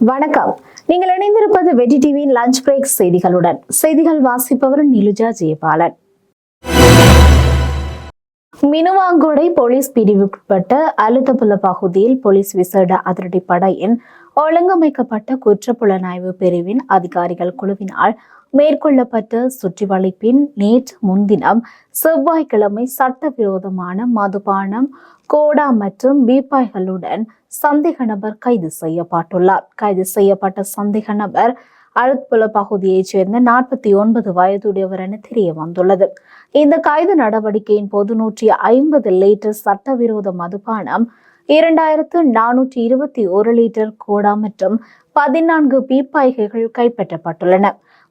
வணக்கம். நீங்கள் இணைந்திருப்பது வெஜி டிவியின் லஞ்ச் பிரேக் செய்திகளுடன். செய்திகள் வாசிப்பவர் நிலுஜா ஜெயபாலன். மினுவாங்கோடை போலீஸ் பிரிவுக்குட்பட்ட அழுத்தபுல பகுதியில் போலீஸ் விசேட அதிரடி படையின் ஒழுங்கமைக்கப்பட்ட குற்றப்புலனாய்வு பிரிவின் அதிகாரிகள் குழுவினால் மேற்கொள்ளப்பட்ட சுற்றிவளைப்பின் நேற்று முன்தினம் செவ்வாய்க்கிழமை சட்டவிரோதமான மதுபானம் கோடா மற்றும் பீப்பாய்களுடன் சந்தேக நபர் கைது செய்யப்பட்டுள்ளார். கைது செய்யப்பட்ட சந்தேக நபர் அழுத்புல பகுதியைச் சேர்ந்த நாற்பத்தி ஒன்பது வயதுடையவர் என தெரிய வந்துள்ளது. இந்த கைது நடவடிக்கையின் போது நூற்றி ஐம்பது லிட்டர் சட்டவிரோத மதுபானம் இரண்டாயிரத்து நானூற்றி இருபத்தி ஒரு லிட்டர் கோடா மற்றும் பதினான்கு பீப்பாய்கைகள் கைப்பற்றப்பட்டுள்ளன.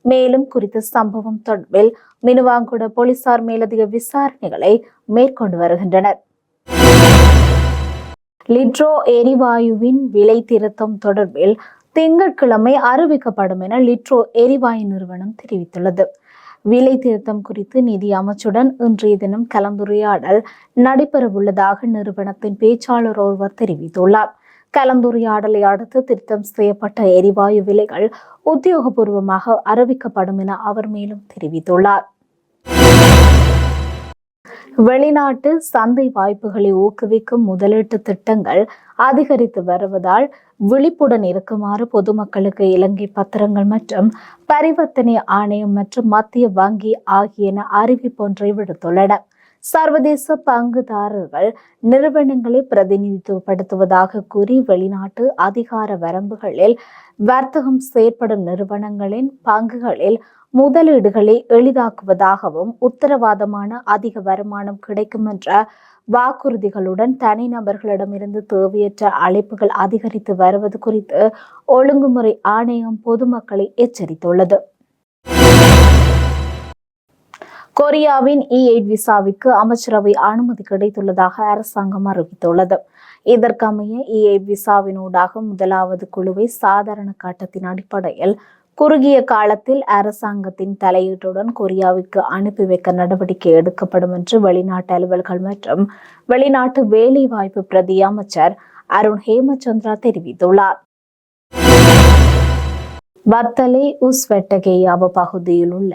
மேலும் குறித்த சம்பவம் தொடர்பில் மினுவாங்குட போலீசார் மேலதிக விசாரணைகளை மேற்கொண்டு வருகின்றனர். லிட்ரோ எரிவாயுவின் விலை திருத்தம் தொடர்பில் திங்கட்கிழமை அறிவிக்கப்படும் என லிட்ரோ எரிவாயு நிறுவனம் தெரிவித்துள்ளது. விலை திருத்தம் குறித்து நிதி அமைச்சுடன் இன்றைய தினம் கலந்துரையாடல் நடைபெறவுள்ளதாக நிறுவனத்தின் பேச்சாளர் ஒருவர் தெரிவித்துள்ளார். கலந்துரையாடலை அடுத்து திருத்தம் செய்யப்பட்ட எரிவாயு விலைகள் உத்தியோகபூர்வமாக அறிவிக்கப்படும் என அவர் மேலும் தெரிவித்துள்ளார். வெளிநாட்டு சந்தை வாய்ப்புகளை ஊக்குவிக்கும் முதலீட்டு திட்டங்கள் அதிகரித்து வருவதால் விழிப்புடன் இருக்குமாறு பொதுமக்களுக்கு இலங்கை பத்திரங்கள் மற்றும் பரிவர்த்தனை ஆணையம் மற்றும் மத்திய வங்கி ஆகியன அறிவிப்பொன்றை விடுத்துள்ளன. சர்வதேச பங்குதாரர்கள் நிறுவனங்களை பிரதிநிதித்துவப்படுத்துவதாக கூறி வெளிநாட்டு அதிகார வரம்புகளில் வர்த்தகம் செயற்படும் நிறுவனங்களின் பங்குகளில் முதலீடுகளை எளிதாக்குவதாகவும் உத்தரவாதமான அதிக வருமானம் கிடைக்கும் என்ற வாக்குறுதிகளுடன் தனிநபர்களிடமிருந்து தேவையற்ற அழைப்புகள் அதிகரித்து வருவது குறித்து ஒழுங்குமுறை ஆணையம் பொதுமக்களை எச்சரித்துள்ளது. கொரியாவின் e இ எயிட் விசாவிற்கு அமைச்சரவை அனுமதி கிடைத்துள்ளதாக அரசாங்கம் அறிவித்துள்ளது. இதற்கமைய e இ எயிட் விசாவினூடாக முதலாவது குழுவை சாதாரண கட்டத்தின் அடிப்படையில் குறுகிய காலத்தில் அரசாங்கத்தின் தலையீட்டுடன் கொரியாவிற்கு அனுப்பி வைக்க நடவடிக்கை எடுக்கப்படும் என்று வெளிநாட்டு அலுவல்கள் மற்றும் வெளிநாட்டு வேலைவாய்ப்பு பிரதி அமைச்சர் அருண் ஹேமச்சந்திரா தெரிவித்துள்ளார். வத்தலை உஸ்வெட்டகேயாவ பகுதியில் உள்ள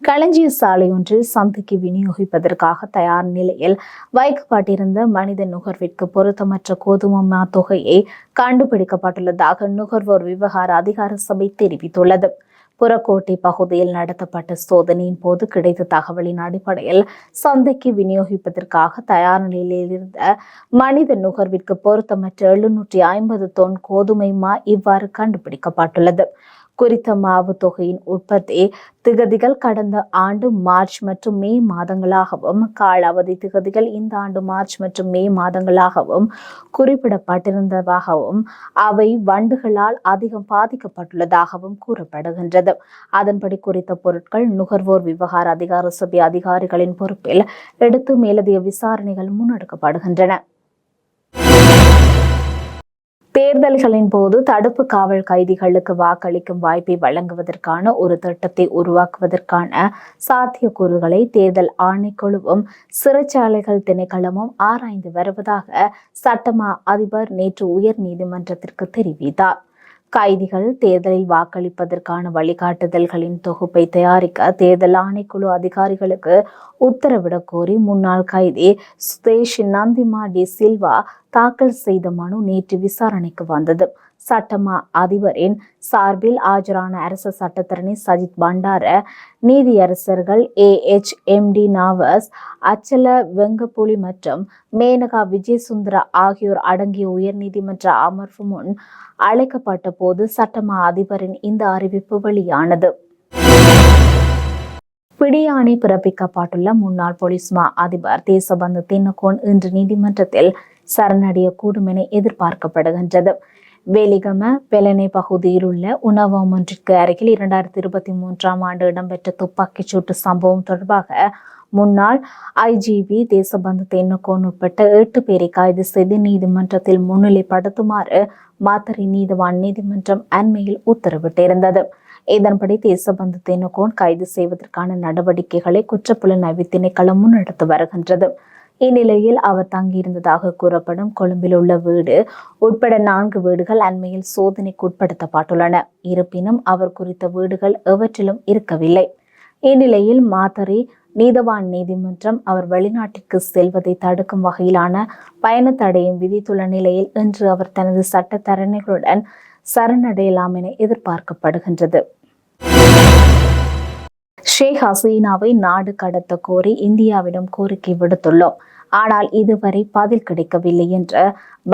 களஞ்சிய சாலை ஒன்றில் சந்தைக்கு விநியோகிப்பதற்காக தயார் நிலையில் வைக்கப்பட்டிருந்த மனித நுகர்விற்கு பொருத்தமற்ற கோதுமை தொகையை கண்டுபிடிக்கப்பட்டுள்ளதாக நுகர்வோர் விவகார அதிகார சபை தெரிவித்துள்ளது. புறக்கோட்டை பகுதியில் நடத்தப்பட்ட சோதனையின் போது கிடைத்த தகவலின் அடிப்படையில் சந்தைக்கு விநியோகிப்பதற்காக தயார் நிலையில் இருந்த மனித நுகர்விற்கு பொருத்தமற்ற எழுநூற்றி ஐம்பது தொன் கோதுமை மா இவ்வாறு கண்டுபிடிக்கப்பட்டுள்ளது. குறித்த மாவு தொகையின் உற்பத்தி திகதிகள் கடந்த ஆண்டு மார்ச் மற்றும் மே மாதங்களாகவும் காலாவதி திகதிகள் இந்த ஆண்டு மார்ச் மற்றும் மே மாதங்களாகவும் குறிப்பிடப்பட்டிருந்ததாகவும் அவை வண்டுகளால் அதிகம் பாதிக்கப்பட்டுள்ளதாகவும் கூறப்படுகின்றது. அதன்படி குறித்த பொருட்கள் நுகர்வோர் விவகார அதிகார சபை அதிகாரிகளின் பொறுப்பில் எடுத்து மேலதிக விசாரணைகள் முன்னெடுக்கப்படுகின்றன. தேர்தல்களின் போது தடுப்பு காவல் கைதிகளுக்கு வாக்களிக்கும் வாய்ப்பை வழங்குவதற்கான ஒரு திட்டத்தை உருவாக்குவதற்கான சாத்தியக்கூறுகளை தேர்தல் ஆணைக்குழுவும் சிறைச்சாலைகள் திணைக்களமும் ஆராய்ந்து வருவதாக சட்டமா அதிபர் நேற்று உயர் நீதிமன்றத்திற்கு தெரிவித்தார். கைதிகள் தேர்தலில் வாக்களிப்பதற்கான வழிகாட்டுதல்களின் தொகுப்பை தயாரிக்க தேர்தல் ஆணைக்குழு அதிகாரிகளுக்கு உத்தரவிடக் கோரி முன்னாள் கைதி சுதேஷ் நந்திமா டி சில்வா தாக்கல் செய்த மனு நேற்று விசாரணைக்கு வந்தது. சட்டமா அதிபரின் சார்பில் ஆஜரான அரசு சட்டத்தரணி சஜித் பண்டார நீதியரசர்கள் A. H. M. D. Nawaz Achala Wengappuli மற்றும் மேனகா விஜயசுந்தரா ஆகியோர் அடங்கிய உயர்நீதிமன்ற அமர்வு முன் அழைக்கப்பட்ட போது சட்டமா அதிபரின் இந்த அறிவிப்பு வெளியானது. பிடியாணை பிறப்பிக்கப்பட்டுள்ள முன்னாள் போலீஸ் மா அதிபர் தேசபந்து தின்னகோன் இன்று நீதிமன்றத்தில் சரணடையக்கூடும் என எதிர்பார்க்கப்படுகின்றது. வேலிகம பெலனை பகுதியில் உள்ள உணவகம் ஒன்றிற்கு அருகில் இரண்டாயிரத்தி இருபத்தி மூன்றாம் ஆண்டு இடம்பெற்ற துப்பாக்கிச் சூட்டு சம்பவம் தொடர்பாக முன்னாள் ஐஜிபி தேசபந்து தென்னக்கோன் உட்பட்ட எட்டு பேரை கைது செய்து நீதிமன்றத்தில் முன்னிலைப்படுத்துமாறு மாத்தறை நீதிவான் நீதிமன்றம் அண்மையில் உத்தரவிட்டிருந்தது. இதன்படி தேசபந்து தென்னக்கோன் கைது செய்வதற்கான நடவடிக்கைகளை குற்றப்புலனாய்வு திணைக்களம் முன்னெடுத்து வருகின்றது. இந்நிலையில் அவர் தங்கியிருந்ததாக கூறப்படும் கொழும்பில் உள்ள வீடு உட்பட நான்கு வீடுகள் அண்மையில் சோதனைக்கு உட்படுத்தப்பட்டுள்ளன. இருப்பினும் அவர் குறித்த வீடுகள் எவற்றிலும் இருக்கவில்லை. இந்நிலையில் மாத்தரி நீதவான் நீதிமன்றம் அவர் வெளிநாட்டிற்கு செல்வதை தடுக்கும் வகையிலான பயண தடையும் விதித்துள்ள நிலையில் இன்று அவர் தனது சட்டத்தரணிகளுடன் சரணடையலாம் என எதிர்பார்க்கப்படுகின்றது. ஷேக் ஹசீனாவை நாடு கடத்த கோரி இந்தியாவிடம் கோரிக்கை விடுத்துள்ளோம். ஆனால் இதுவரை பதில் கிடைக்கவில்லை என்று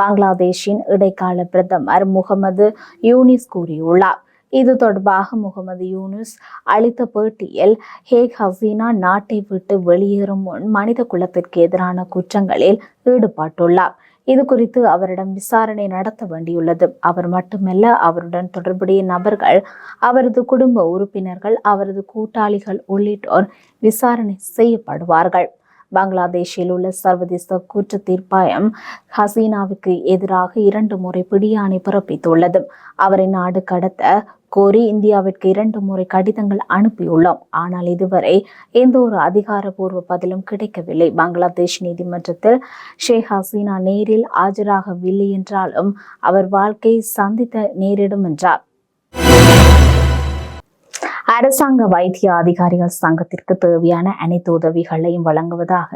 பங்களாதேஷின் இடைக்கால பிரதமர் முகமது யூனிஸ் கூறியுள்ளார். இது தொடர்பாக முகமது யூனுஸ் அளித்த பேட்டியில் ஹேக் ஹசீனா நாட்டை விட்டு வெளியேறும் முன் மனித குலத்திற்கு எதிரான குற்றங்களில் ஈடுபட்டுள்ளார். இது குறித்து அவரிடம் விசாரணை நடத்த வேண்டியுள்ளது. அவர் மட்டுமல்ல அவருடன் தொடர்புடைய நபர்கள் அவரது குடும்ப உறுப்பினர்கள் அவரது கூட்டாளிகள் உள்ளிட்டோர் விசாரணை செய்யப்படுவார்கள். பங்களாதேஷில் உள்ள சர்வதேச குற்ற தீர்ப்பாயம் ஹசீனாவுக்கு எதிராக இரண்டு முறை பிடியாணை பிறப்பித்துள்ளது. அவரை நாடு கடத்த கோரி இந்தியாவிற்கு இரண்டு முறை கடிதங்கள் அனுப்பியுள்ளோம். ஆனால் இதுவரை எந்த ஒரு அதிகாரப்பூர்வ பதிலும் கிடைக்கவில்லை. பங்களாதேஷ் நீதிமன்றத்தில் ஷேக் ஹசீனா நேரில் ஆஜராகவில்லை என்றாலும் அவர் வாழ்க்கை சந்தித்த நேரிடும் என்றார். அரசாங்க வைத்திய அதிகாரிகள் சங்கத்திற்கு தேவையான அனைத்து உதவிகளையும் வழங்குவதாக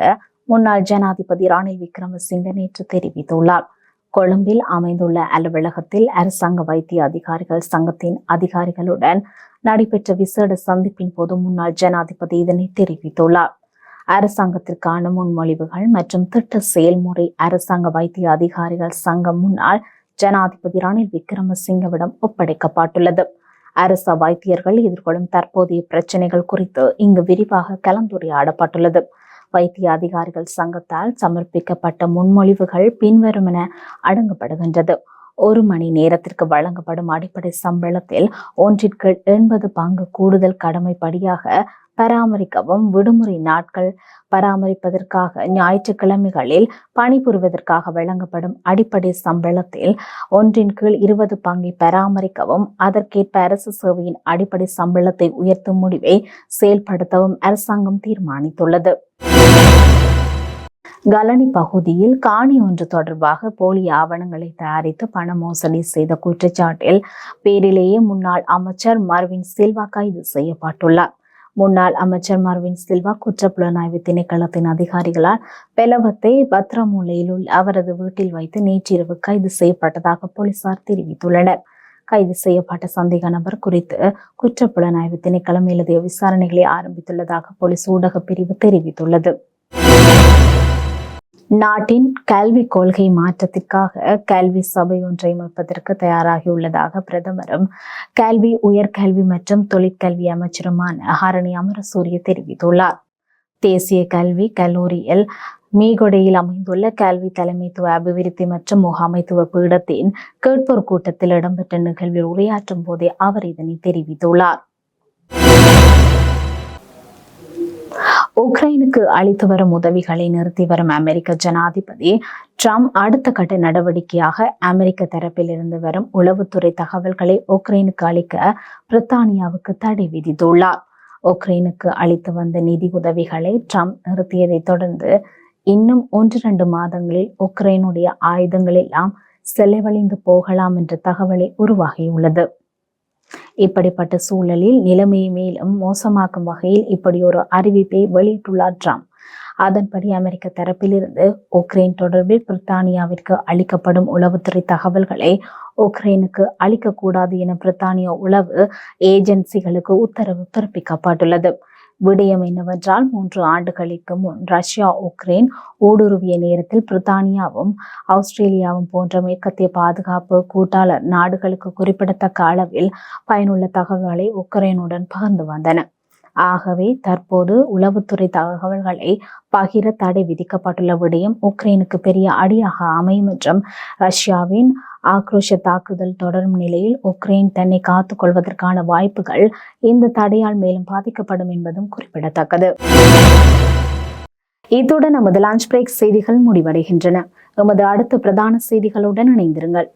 முன்னாள் ஜனாதிபதி ராணில் விக்ரமசிங்க நேற்று தெரிவித்துள்ளார். கொழும்பில் அமைந்துள்ள அலுவலகத்தில் அரசாங்க வைத்திய அதிகாரிகள் சங்கத்தின் அதிகாரிகளுடன் நடைபெற்ற விசேட சந்திப்பின் போது முன்னாள் ஜனாதிபதி இதனை தெரிவித்துள்ளார். அரசாங்கத்திற்கான முன்மொழிவுகள் மற்றும் திட்ட செயல்முறை அரசாங்க வைத்திய அதிகாரிகள் சங்கம் முன்னாள் ஜனாதிபதி ரணில் விக்ரமசிங்கவிடம் ஒப்படைக்கப்பட்டுள்ளது. அரச வைத்தியர்கள் எதிர்கொள்ளும் தற்போதைய பிரச்சனைகள் குறித்து இங்கு விரிவாக கலந்துரையாடப்பட்டுள்ளது வைத்திய அதிகாரிகள் சங்கத்தால் சமர்ப்பிக்கப்பட்ட முன்மொழிவுகள் பின்வரும் என அடங்கப்படுகின்றது. ஒரு மணி நேரத்திற்கு வழங்கப்படும் அடிப்படை சம்பளத்தில் ஒன்றிற்கு எண்பது பங்கு கூடுதல் கடமைப்படியாக பராமரிக்கவும் விடுமுறை நாட்கள் பராமரிப்பதற்காக ஞாயிற்றுக்கிழமைகளில் பணிபுரிவதற்காக வழங்கப்படும் அடிப்படை சம்பளத்தில் ஒன்றின் கீழ் இருபது பங்கை பராமரிக்கவும் அதற்கேற்ப அரசு சேவையின் அடிப்படை சம்பளத்தை உயர்த்தும் முடிவை செயல்படுத்தவும் அரசாங்கம் தீர்மானித்துள்ளது. கலனி பகுதியில் காணி ஒன்று தொடர்பாக போலி ஆவணங்களை தயாரித்து பண மோசடி செய்த குற்றச்சாட்டில் பேரிலேயே முன்னாள் அமைச்சர் மர்வின் சில்வா கைது செய்யப்பட்டுள்ளார். முன்னாள் அமைச்சர் மர்வின் சில்வா குற்றப்புலனாய்வு திணைக்களத்தின் அதிகாரிகளால் பெலவத்தை பத்ரமூலையில் உள்ள அவரது வீட்டில் வைத்து நேற்றிரவு கைது செய்யப்பட்டதாக போலீசார் தெரிவித்துள்ளனர். கைது செய்யப்பட்ட சந்தேக நபர் குறித்து குற்றப்புலனாய்வு திணைக்களம் எழுதிய விசாரணைகளை ஆரம்பித்துள்ளதாக போலீஸ் ஊடக பிரிவு தெரிவித்துள்ளது. நாட்டின் கல்விக் கொள்கை மாற்றத்திற்காக கல்வி சபை ஒன்றை அமைப்பதற்கு தயாராகியுள்ளதாக பிரதமரும் கல்வி உயர்கல்வி மற்றும் தொழிற்கல்வி அமைச்சருமான ஹரணி அமரசூரிய தெரிவித்துள்ளார். தேசிய கல்வி கல்லூரியில் மீகொடையில் அமைந்துள்ள கல்வி தலைமைத்துவ அபிவிருத்தி மற்றும் முகாமைத்துவ பீடத்தின் கேட்போர் கூட்டத்தில் இடம்பெற்ற நிகழ்வில் உரையாற்றும் போதே அவர் இதனை தெரிவித்துள்ளார். உக்ரைனுக்கு அளித்து வரும் உதவிகளை நிறுத்தி வரும் அமெரிக்க ஜனாதிபதி ட்ரம்ப் அடுத்த கட்ட நடவடிக்கையாக அமெரிக்க தரப்பிலிருந்து வரும் உளவுத்துறை தகவல்களை உக்ரைனுக்கு அளிக்க பிரித்தானியாவுக்கு தடை விதித்துள்ளார். உக்ரைனுக்கு அளித்து வந்த நிதி உதவிகளை ட்ரம்ப் நிறுத்தியதை தொடர்ந்து இன்னும் ஒன்று ரெண்டு மாதங்களில் உக்ரைனுடைய ஆயுதங்கள் எல்லாம் செலவழிந்து போகலாம் என்ற தகவலை உருவாகியுள்ளது. இப்படிப்பட்ட சூழலில் நிலைமையை மேலும் மோசமாக்கும் வகையில் இப்படி ஒரு அறிவிப்பை வெளியிட்டுள்ளார் ட்ரம்ப். அதன்படி அமெரிக்க தரப்பிலிருந்து உக்ரைன் தொடர்பில் பிரித்தானியாவிற்கு அளிக்கப்படும் உளவுத்துறை தகவல்களை உக்ரைனுக்கு அளிக்கக்கூடாது என பிரித்தானிய உளவு ஏஜென்சிகளுக்கு உத்தரவு பிறப்பிக்கப்பட்டுள்ளது. விடயம் என்னவென்றால் மூன்று ஆண்டுகளுக்கு முன் ரஷ்யா உக்ரைன் ஊடுருவிய நேரத்தில் பிரித்தானியாவும் ஆஸ்திரேலியாவும் போன்ற மேற்கத்திய பாதுகாப்பு கூட்டாளர் நாடுகளுக்கு குறிப்பிடத்தக்க அளவில் பயனுள்ள தகவல்களை உக்ரைனுடன் பகிர்ந்து வந்தன. ஆகவே தற்போது உளவுத்துறை தகவல்களை பகிர தடை விதிக்கப்பட்டுள்ள விடயம் உக்ரைனுக்கு பெரிய அடியாக அமையும் என்றும் ரஷ்யாவின் ஆக்ரோஷ தாக்குதல் தொடரும் நிலையில் உக்ரைன் தன்னை காத்துக் கொள்வதற்கான வாய்ப்புகள் இந்த தடையால் மேலும் பாதிக்கப்படும் என்பதும் குறிப்பிடத்தக்கது. இத்துடன் நமது லஞ்ச் பிரேக் செய்திகள் முடிவடைகின்றன. எமது அடுத்த பிரதான செய்திகளுடன் இணைந்திருங்கள்.